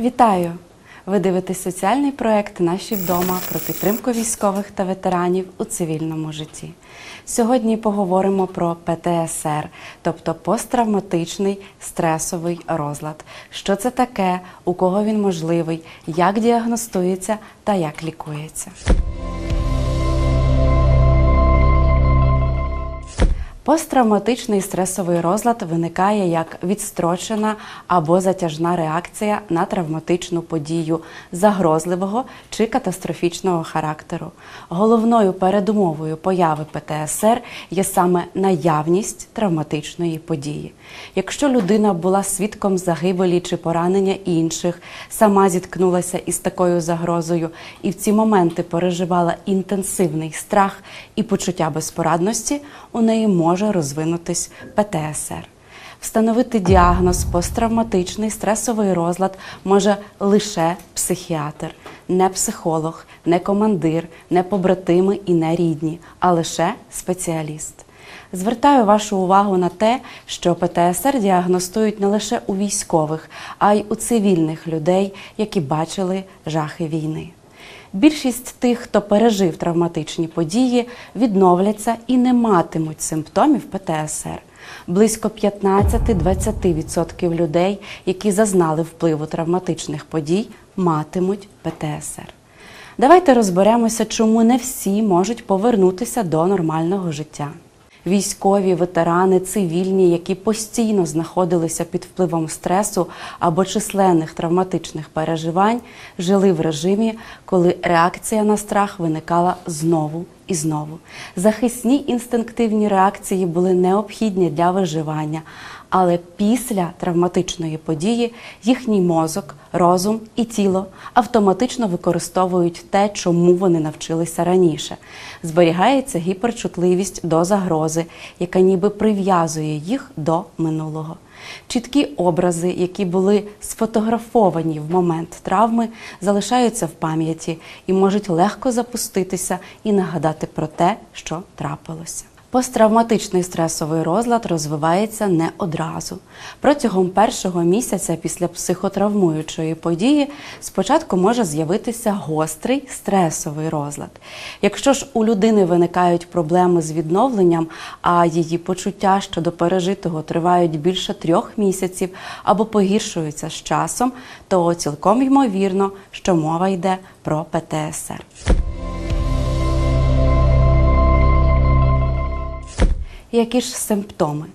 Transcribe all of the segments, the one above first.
Вітаю! Ви дивитесь соціальний проект Наші вдома про підтримку військових та ветеранів у цивільному житті. Сьогодні поговоримо про ПТСР, тобто посттравматичний стресовий розлад. Що це таке, у кого він можливий, як діагностується та як лікується. Посттравматичний стресовий розлад виникає як відстрочена або затяжна реакція на травматичну подію загрозливого чи катастрофічного характеру. Головною передумовою появи ПТСР є саме наявність травматичної події. Якщо людина була свідком загибелі чи поранення інших, сама зіткнулася із такою загрозою і в ці моменти переживала інтенсивний страх і почуття безпорадності, у неї може розвинутись ПТСР. Встановити діагноз посттравматичний стресовий розлад може лише психіатр, не психолог, не командир, не побратими і не рідні, а лише спеціаліст. Звертаю вашу увагу на те, що ПТСР діагностують не лише у військових, а й у цивільних людей, які бачили жахи війни. Більшість тих, хто пережив травматичні події, відновляться і не матимуть симптомів ПТСР. Близько 15-20% людей, які зазнали впливу травматичних подій, матимуть ПТСР. Давайте розберемося, чому не всі можуть повернутися до нормального життя. Військові, ветерани, цивільні, які постійно знаходилися під впливом стресу або численних травматичних переживань, жили в режимі, коли реакція на страх виникала знову і знову. Захисні інстинктивні реакції були необхідні для виживання, але після травматичної події їхній мозок, розум і тіло автоматично використовують те, чому вони навчилися раніше. Зберігається гіперчутливість до загрози, яка ніби прив'язує їх до минулого. Чіткі образи, які були сфотографовані в момент травми, залишаються в пам'яті і можуть легко запуститися і нагадати про те, що трапилося. Посттравматичний стресовий розлад розвивається не одразу. Протягом першого місяця після психотравмуючої події спочатку може з'явитися гострий стресовий розлад. Якщо ж у людини виникають проблеми з відновленням, а її почуття щодо пережитого тривають більше трьох місяців або погіршуються з часом, то цілком ймовірно, що мова йде про ПТСР. Які ж симптоми?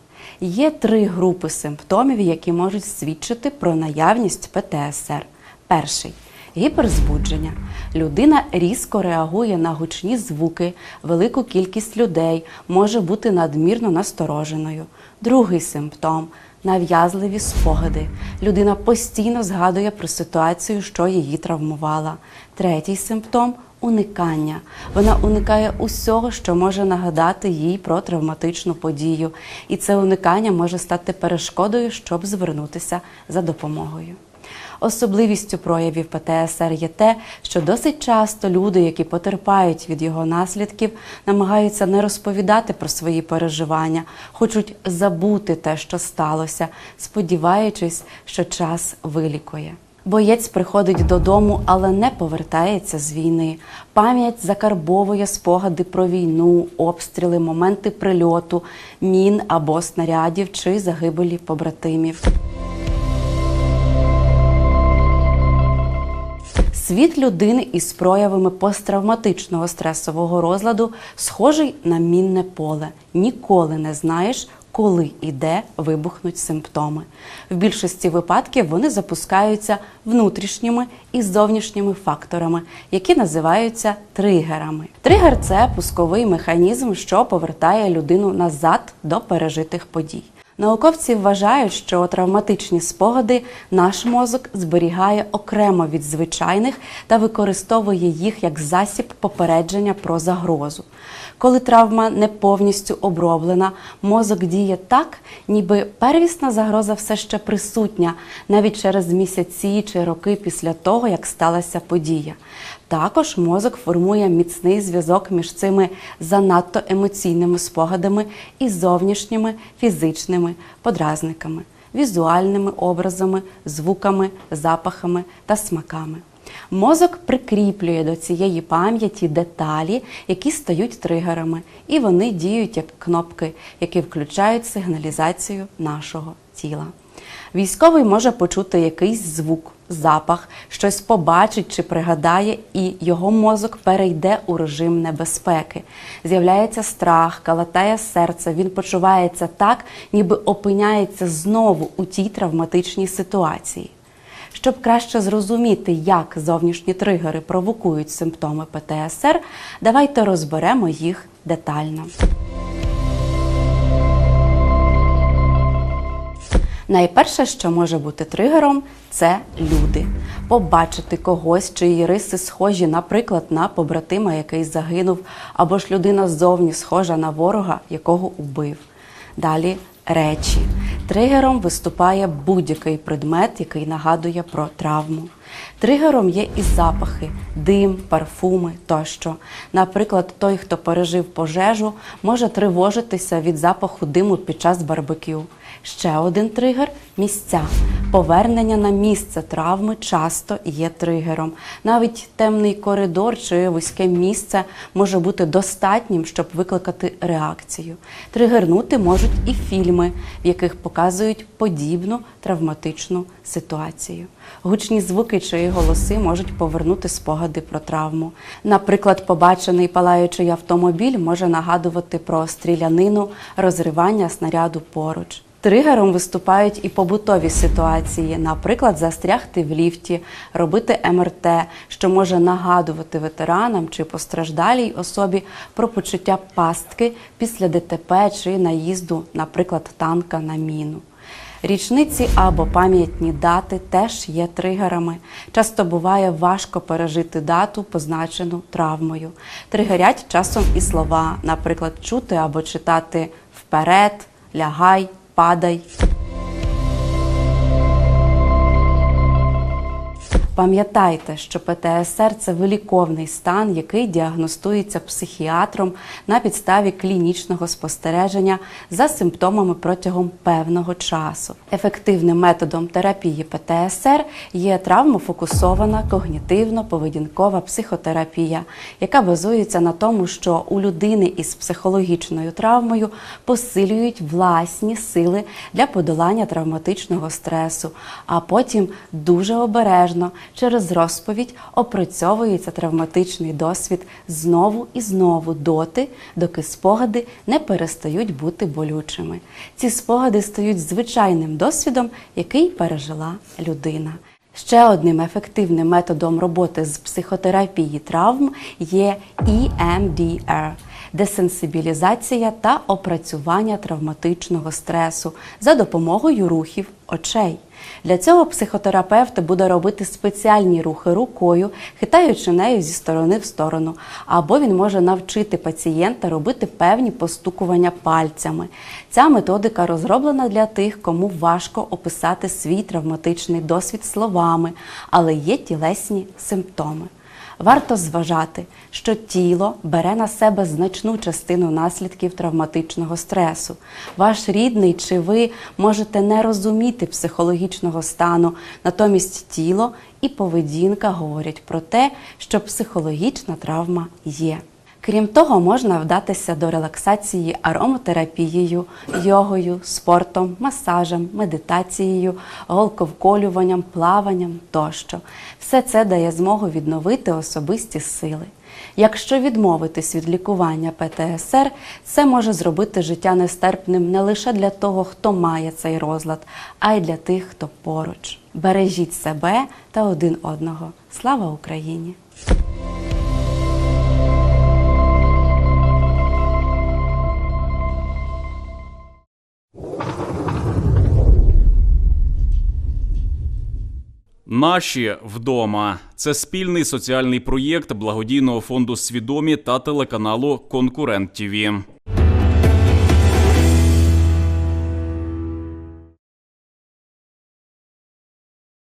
Є три групи симптомів, які можуть свідчити про наявність ПТСР. Перший гіперзбудження. Людина різко реагує на гучні звуки, велику кількість людей може бути надмірно настороженою. Другий симптом нав'язливі спогади. Людина постійно згадує про ситуацію, що її травмувала. Третій симптом уникання. Вона уникає усього, що може нагадати їй про травматичну подію, і це уникання може стати перешкодою, щоб звернутися за допомогою. Особливістю проявів ПТСР є те, що досить часто люди, які потерпають від його наслідків, намагаються не розповідати про свої переживання, хочуть забути те, що сталося, сподіваючись, що час вилікує. Боєць приходить додому, але не повертається з війни. Пам'ять закарбовує спогади про війну, обстріли, моменти прильоту, мін або снарядів чи загибелі побратимів. Світ людини із проявами посттравматичного стресового розладу схожий на мінне поле. Ніколи не знаєш, коли і де вибухнуть симптоми. В більшості випадків вони запускаються внутрішніми і зовнішніми факторами, які називаються тригерами. Тригер це пусковий механізм, що повертає людину назад до пережитих подій. Науковці вважають, що травматичні спогади наш мозок зберігає окремо від звичайних та використовує їх як засіб попередження про загрозу. Коли травма не повністю оброблена, мозок діє так, ніби первісна загроза все ще присутня, навіть через місяці чи роки після того, як сталася подія. Також мозок формує міцний зв'язок між цими занадто емоційними спогадами і зовнішніми фізичними подразниками, візуальними образами, звуками, запахами та смаками. Мозок прикріплює до цієї пам'яті деталі, які стають тригерами, і вони діють як кнопки, які включають сигналізацію нашого тіла. Військовий може почути якийсь звук, запах, щось побачить чи пригадає, і його мозок перейде у режим небезпеки. З'являється страх, калатає серце. Він почувається так, ніби опиняється знову у тій травматичній ситуації. Щоб краще зрозуміти, як зовнішні тригери провокують симптоми ПТСР, давайте розберемо їх детально. Найперше, що може бути тригером, це люди. Побачити когось, чиї риси схожі, наприклад, на побратима, який загинув, або ж людина ззовні схожа на ворога, якого убив. Далі речі. Тригером виступає будь-який предмет, який нагадує про травму. Тригером є і запахи, дим, парфуми тощо. Наприклад, той, хто пережив пожежу, може тривожитися від запаху диму під час барбекю. Ще один тригер місця. Повернення на місце травми часто є тригером. Навіть темний коридор чи вузьке місце може бути достатнім, щоб викликати реакцію. Тригернути можуть і фільми, в яких показують подібну травматичну ситуацію. Гучні звуки чи голоси можуть повернути спогади про травму. Наприклад, побачений палаючий автомобіль може нагадувати про стрілянину, розривання снаряду поруч. Тригером виступають і побутові ситуації, наприклад, застрягти в ліфті, робити МРТ, що може нагадувати ветеранам чи постраждалій особі про почуття пастки після ДТП чи наїзду, наприклад, танка на міну. Річниці або пам'ятні дати теж є тригерами. Часто буває важко пережити дату, позначену травмою. Тригерять часом і слова, наприклад, чути або читати вперед, лягай, падай. Пам'ятайте, що ПТСР це виліковний стан, який діагностується психіатром на підставі клінічного спостереження за симптомами протягом певного часу. Ефективним методом терапії ПТСР є травмофокусована когнітивно-поведінкова психотерапія, яка базується на тому, що у людини із психологічною травмою посилюють власні сили для подолання травматичного стресу, а потім дуже обережно через розповідь опрацьовується травматичний досвід знову і знову доти, доки спогади не перестають бути болючими. Ці спогади стають звичайним досвідом, який пережила людина. Ще одним ефективним методом роботи з психотерапії травм є EMDR – десенсибілізація та опрацювання травматичного стресу за допомогою рухів очей. Для цього психотерапевт буде робити спеціальні рухи рукою, хитаючи нею зі сторони в сторону, або він може навчити пацієнта робити певні постукування пальцями. Ця методика розроблена для тих, кому важко описати свій травматичний досвід словами, але є тілесні симптоми. Варто зважати, що тіло бере на себе значну частину наслідків травматичного стресу. Ваш рідний чи ви можете не розуміти психологічного стану, натомість тіло і поведінка говорять про те, що психологічна травма є. Крім того, можна вдатися до релаксації ароматерапією, йогою, спортом, масажем, медитацією, голковколюванням, плаванням тощо. Все це дає змогу відновити особисті сили. Якщо відмовитись від лікування ПТСР, це може зробити життя нестерпним не лише для того, хто має цей розлад, а й для тих, хто поруч. Бережіть себе та один одного. Слава Україні! Наші вдома це спільний соціальний проєкт благодійного фонду Свідомі та телеканалу Конкурент ТІВІ.